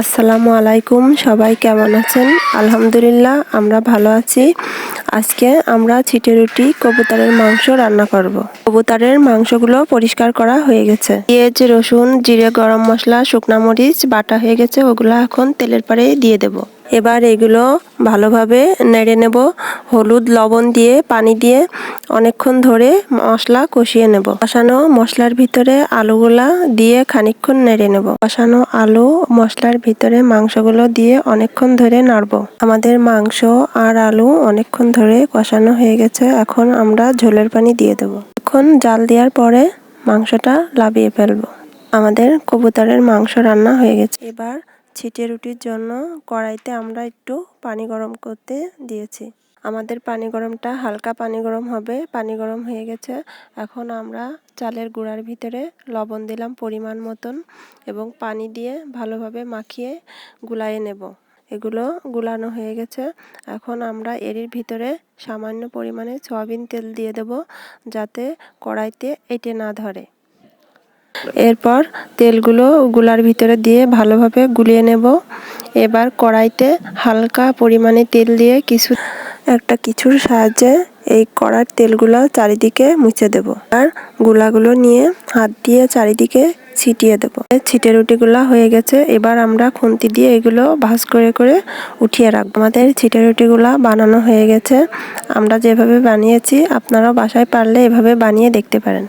আসসালামু আলাইকুম, সবাই কেমন আছেন? আলহামদুলিল্লাহ, আমরা ভালো আছি। আজকে আমরা ছিটে রুটি, কবুতরের মাংস রান্না করব। কবুতরের মাংসগুলো পরিষ্কার করা হয়ে গেছে। পেঁয়াজ, রসুন, জিরে, গরম মশলা, শুকনা মরিচ, বাটা হয়ে গেছে, ওগুলো এখন তেলের পরে দিয়ে দেব। এবার এগুলো ভালোভাবে নেড়ে নেব। হলুদ, লবণ দিয়ে, পানি দিয়ে অনেকক্ষণ ধরে মশলা কষিয়ে নেব। কষানো মশলার ভিতরে আলুগুলা দিয়ে খানিকক্ষণ নেড়ে নেব। কষানো আলু মশলার ভিতরে মাংসগুলো দিয়ে অনেকক্ষণ ধরে নাড়ব। আমাদের মাংস আর আলু অনেকক্ষণ ধরে কষানো হয়ে গেছে। এখন আমরা ঝোলের পানি দিয়ে দেব। এখন জাল দেওয়ার পরে মাংসটা লাভিয়ে ফেলব। আমাদের কবুতরের মাংস রান্না হয়ে গেছে। এবার ছিটে রুটির জন্য কড়াইতে আমরা একটু পানি গরম করতে দিয়েছি। আমাদের পানি গরমটা হালকা পানি গরম হবে, পানি গরম হয়ে গেছে। এখন আমরা চালের গুঁড়ার ভিতরে লবণ দিলাম পরিমাণ মতন এবং পানি দিয়ে ভালোভাবে মাখিয়ে গুলাইয়ে নেব। এগুলো গুলানো হয়ে গেছে। এখন আমরা এরির ভিতরে সামান্য পরিমাণে সয়াবিন তেল দিয়ে দেব যাতে কড়াইতে এটে না ধরে। এরপর তেলগুলো গুলার ভিতরে দিয়ে ভালোভাবে গুলিয়ে নেব। এবার কড়াইতে হালকা পরিমাণে তেল দিয়ে কিছু, একটা কিছুর সাহায্যে এই কড়ার তেলগুলো চারিদিকে মুছে দেব। আর গুলাগুলো নিয়ে হাত দিয়ে চারিদিকে ছিটিয়ে দেব। ছিটে রুটিগুলো হয়ে গেছে, এবার আমরা খুন্তি দিয়ে এগুলো ভাজ করে করে উঠিয়ে রাখব। আমাদের ছিটে রুটিগুলো বানানো হয়ে গেছে, আমরা যেভাবে বানিয়েছি, আপনারাও বাসায় পারলে এভাবে বানিয়ে দেখতে পারেন।